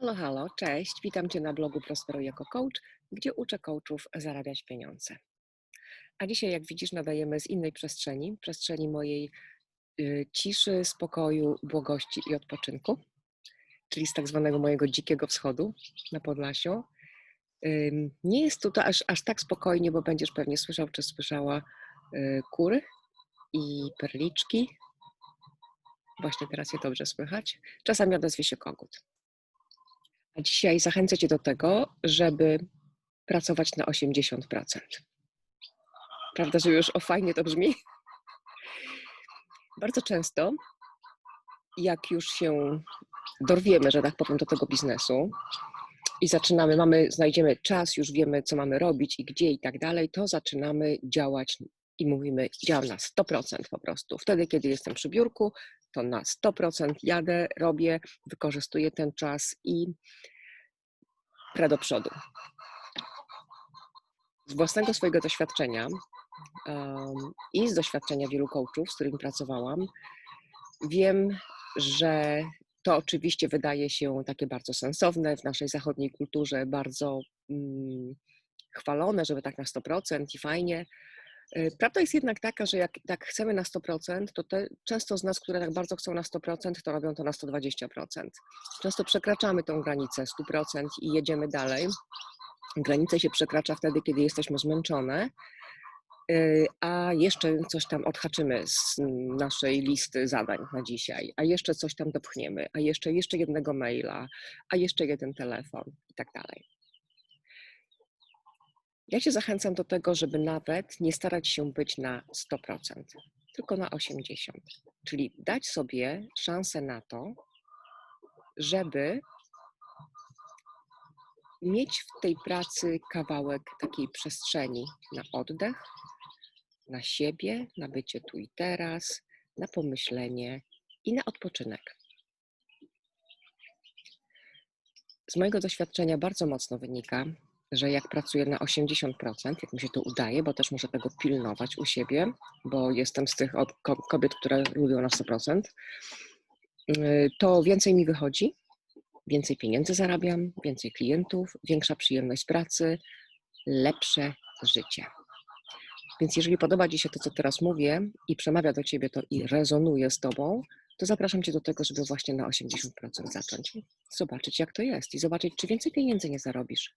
Halo, halo, cześć. Witam Cię na blogu Prosperuj jako coach, gdzie uczę coachów zarabiać pieniądze. A dzisiaj, jak widzisz, nadajemy z innej przestrzeni, przestrzeni mojej y, ciszy, spokoju, błogości i odpoczynku, czyli z tak zwanego mojego dzikiego wschodu na Podlasiu. Nie jest tu to aż, aż tak spokojnie, bo będziesz pewnie słyszał czy słyszała y, kury i perliczki. Właśnie teraz je dobrze słychać. Czasami odezwie się kogut. A dzisiaj zachęcę Cię do tego, żeby pracować na 80%. Prawda, że już o fajnie to brzmi? Bardzo często, jak już się dorwiemy, że tak powiem, do tego biznesu i zaczynamy, mamy, znajdziemy czas, już wiemy, co mamy robić i gdzie i tak dalej, to zaczynamy działać i mówimy, działam na 100% po prostu. Wtedy, kiedy jestem przy biurku, to na 100% jadę, robię, wykorzystuję ten czas i prę do przodu. Z własnego swojego doświadczenia um, i z doświadczenia wielu coachów, z którymi pracowałam, wiem, że to oczywiście wydaje się takie bardzo sensowne w naszej zachodniej kulturze, bardzo mm, chwalone, żeby tak na 100% i fajnie, prawda jest jednak taka, że jak tak chcemy na 100%, to te, często z nas, które tak bardzo chcą na 100%, to robią to na 120%. Często przekraczamy tą granicę 100% i jedziemy dalej. Granicę się przekracza wtedy, kiedy jesteśmy zmęczone, y, a jeszcze coś tam odhaczymy z naszej listy zadań na dzisiaj, a jeszcze coś tam dopchniemy, a jeszcze, jeszcze jednego maila, a jeszcze jeden telefon i tak dalej. Ja Cię zachęcam do tego, żeby nawet nie starać się być na 100%, tylko na 80%. Czyli dać sobie szansę na to, żeby mieć w tej pracy kawałek takiej przestrzeni na oddech, na siebie, na bycie tu i teraz, na pomyślenie i na odpoczynek. Z mojego doświadczenia bardzo mocno wynika, że jak pracuję na 80%, jak mi się to udaje, bo też muszę tego pilnować u siebie, bo jestem z tych kobiet, które lubią na 100%, y, to więcej mi wychodzi, więcej pieniędzy zarabiam, więcej klientów, większa przyjemność pracy, lepsze życie. Więc jeżeli podoba Ci się to, co teraz mówię i przemawia do Ciebie to i rezonuje z Tobą, to zapraszam Cię do tego, żeby właśnie na 80% zacząć. Zobaczyć, jak to jest i zobaczyć, czy więcej pieniędzy nie zarobisz.